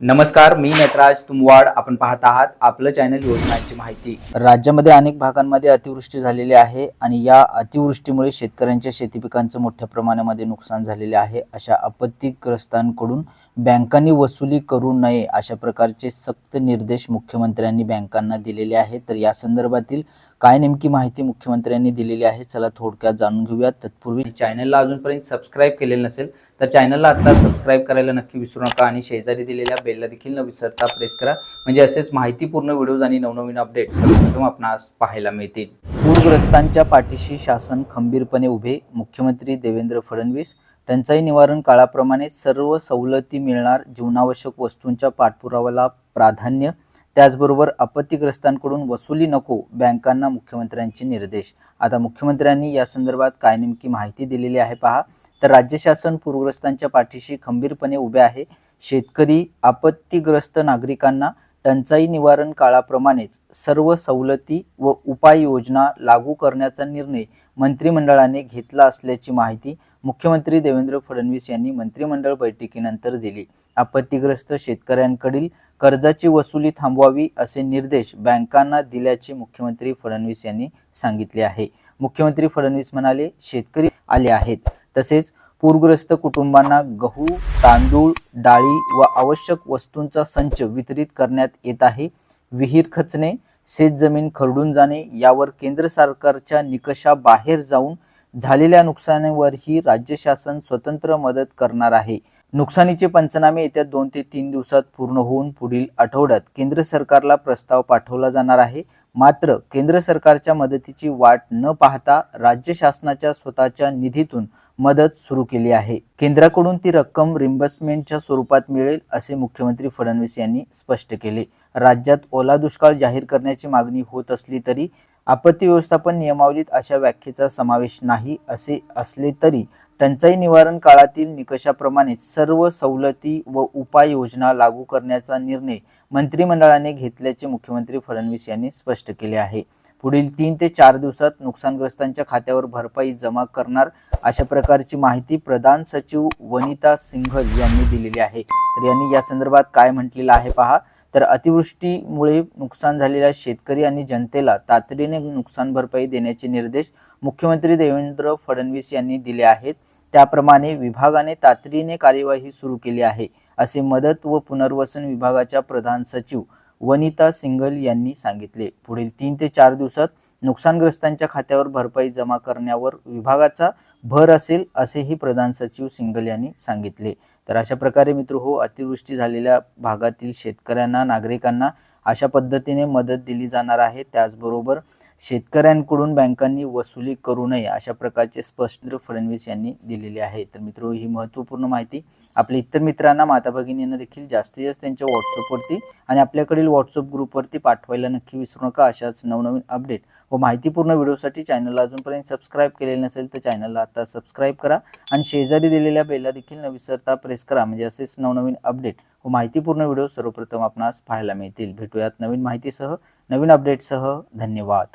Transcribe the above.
नमस्कार मी नटराज तुमवाड. आपण पाहत आहात आपलं चॅनल योजनांची माहिती. राज्यामध्ये अनेक भागांमध्ये अतिवृष्टी झालेली आहे आणि या अतिवृष्टीमुळे शेतकऱ्यांच्या शेती पिकांचं मोठ्या प्रमाणामध्ये नुकसान झालेले आहे अशा आपत्तीग्रस्तांकडून बँकांनी वसुली करू नये अशा प्रकारचे सक्त निर्देश मुख्यमंत्र्यांनी बँकांना दिलेले आहेत. तर या संदर्भातील काय नेमकी माहिती मुख्यमंत्र्यांनी दिलेली आहे चला थोडक्यात जाणून घेऊयात तत्पूर्वी चॅनलला अजूनपर्यंत सबस्क्राईब केलेलं नसेल तर चॅनलला आता सबस्क्राईब करायला नक्की विसरू नका आणि शेजारी दिलेल्या बेलला देखील न विसरता प्रेस करा. म्हणजे असेच माहितीपूर्ण व्हिडिओज आणि नवनवीन अपडेट सर्वप्रथम आपणास पाहायला मिळतील. पूरग्रस्तांच्या पाठीशी शासन खंबीरपणे उभे मुख्यमंत्री देवेंद्र फडणवीस टंचाई निवारण काळाप्रमाणे सर्व सवलती मिळणार जीवनावश्यक वस्तूंच्या पाठपुराव्याला प्राधान्य त्याचबरोबर आपत्तीग्रस्तांकडून वसुली नको बँकांना मुख्यमंत्र्यांचे निर्देश. आता मुख्यमंत्र्यांनी या संदर्भात काय नेमकी माहिती दिलेली आहे पहा. तर राज्य शासन पूरग्रस्तांच्या पाठीशी खंबीरपणे उभे आहे. शेतकरी आपत्तीग्रस्त नागरिकांना टंचाई निवारण काळाप्रमाणेच सर्व सवलती व उपाययोजना लागू करण्याचा निर्णय मंत्रिमंडळाने घेतला असल्याची माहिती मुख्यमंत्री देवेंद्र फडणवीस यांनी मंत्रिमंडळ बैठकीनंतर दिली. आपत्तीग्रस्त शेतकऱ्यांकडील कर्जाची वसुली थांबवावी असे निर्देश बँकांना दिल्याचे मुख्यमंत्री फडणवीस यांनी सांगितले आहे. मुख्यमंत्री फडणवीस म्हणाले शेतकरी आले आहेत. तसेच पूरग्रस्त कुटुंबांना गहू तांदूळ डाळी व आवश्यक वस्तूंचा संच वितरित करण्यात येत आहे. विहीर खचणे शेतजमीन खरडून जाणे यावर केंद्र सरकारच्या निकषाबाहेर जाऊन झालेल्या नुकसानीवरही राज्य शासन स्वतंत्र मदत करणार आहे. नुकसानीचे पंचनामे येत्या दोन ते तीन दिवसात पूर्ण होऊन पुढील आठवड्यात केंद्र सरकारला प्रस्ताव पाठवला जाणार आहे. मात्र केंद्र सरकारच्या मदतीची वाट न पाहता राज्य शासनाच्या स्वतःच्या निधीतून मदत सुरू केली आहे. केंद्राकडून ती रक्कम रिम्बर्समेंटच्या स्वरूपात मिळेल असे मुख्यमंत्री फडणवीस यांनी स्पष्ट केले. राज्यात ओला दुष्काळ जाहीर करण्याची मागणी होत असली तरी आपत्ती व्यवस्थापन नियमावलीत अशा व्याख्येचा समावेश नाही असे असले तरी टंचाई निवारण काळातील निकषाप्रमाणे सर्व सवलती व उपाययोजना लागू करण्याचा निर्णय मंत्रिमंडळाने घेतल्याचे मुख्यमंत्री फडणवीस यांनी स्पष्ट केले आहे. पुढील तीन ते चार दिवसात नुकसानग्रस्तांच्या खात्यावर भरपाई जमा करणार अशा प्रकारची माहिती प्रधान सचिव वनिता सिंघल यांनी दिलेली आहे. तर यांनी या संदर्भात काय म्हटलेलं आहे पहा. तर अतिवृष्टीमुळे नुकसान झालेल्या शेतकरी आणि जनतेला तातडीने नुकसान भरपाई देण्याचे निर्देश मुख्यमंत्री देवेंद्र फडणवीस यांनी दिले आहेत. त्याप्रमाणे विभागाने तातडीने कार्यवाही सुरू केली आहे असे मदत व पुनर्वसन विभागाच्या प्रधान सचिव वनिता सिंगल यांनी सांगितले. पुढील तीन ते चार दिवसात नुकसानग्रस्तांच्या खात्यावर भरपाई जमा करण्यावर विभागाचा भर असेल असेही प्रधान सचिव सिंगल यांनी सांगितले. तर अशा प्रकारे मित्र हो अतिवृष्टी झालेल्या भागातील शेतकऱ्यांना नागरिकांना अशा पद्धतीने मदत दिली जाणार आहे. त्याचबरोबर शेतकऱ्यांकडून बँकांनी वसुली करू नये अशा प्रकारचे स्पष्ट फडणवीस यांनी दिलेले आहे. तर मित्र ही महत्त्वपूर्ण माहिती आपल्या इतर मित्रांना माता भगिनींना देखील जास्तीत जास्त त्यांच्या व्हॉट्सअपवरती आणि आपल्याकडील व्हॉट्सअप ग्रुपवरती पाठवायला नक्की विसरू नका. अशाच नवनवीन अपडेट व माहितीपूर्ण व्हिडिओसाठी चॅनलला अजूनपर्यंत सबस्क्राईब केलेले नसेल तर चॅनलला आता सबस्क्राईब करा आणि शेजारी दिलेल्या बेलला देखील न विसरता प्रेस करा. म्हणजे असेच नवनवीन अपडेट व माहितीपूर्ण व्हिडिओ सर्वप्रथम आपणास पाहायला मिळतील. भेटूयात नवीन माहितीसह नवीन अपडेटसह धन्यवाद.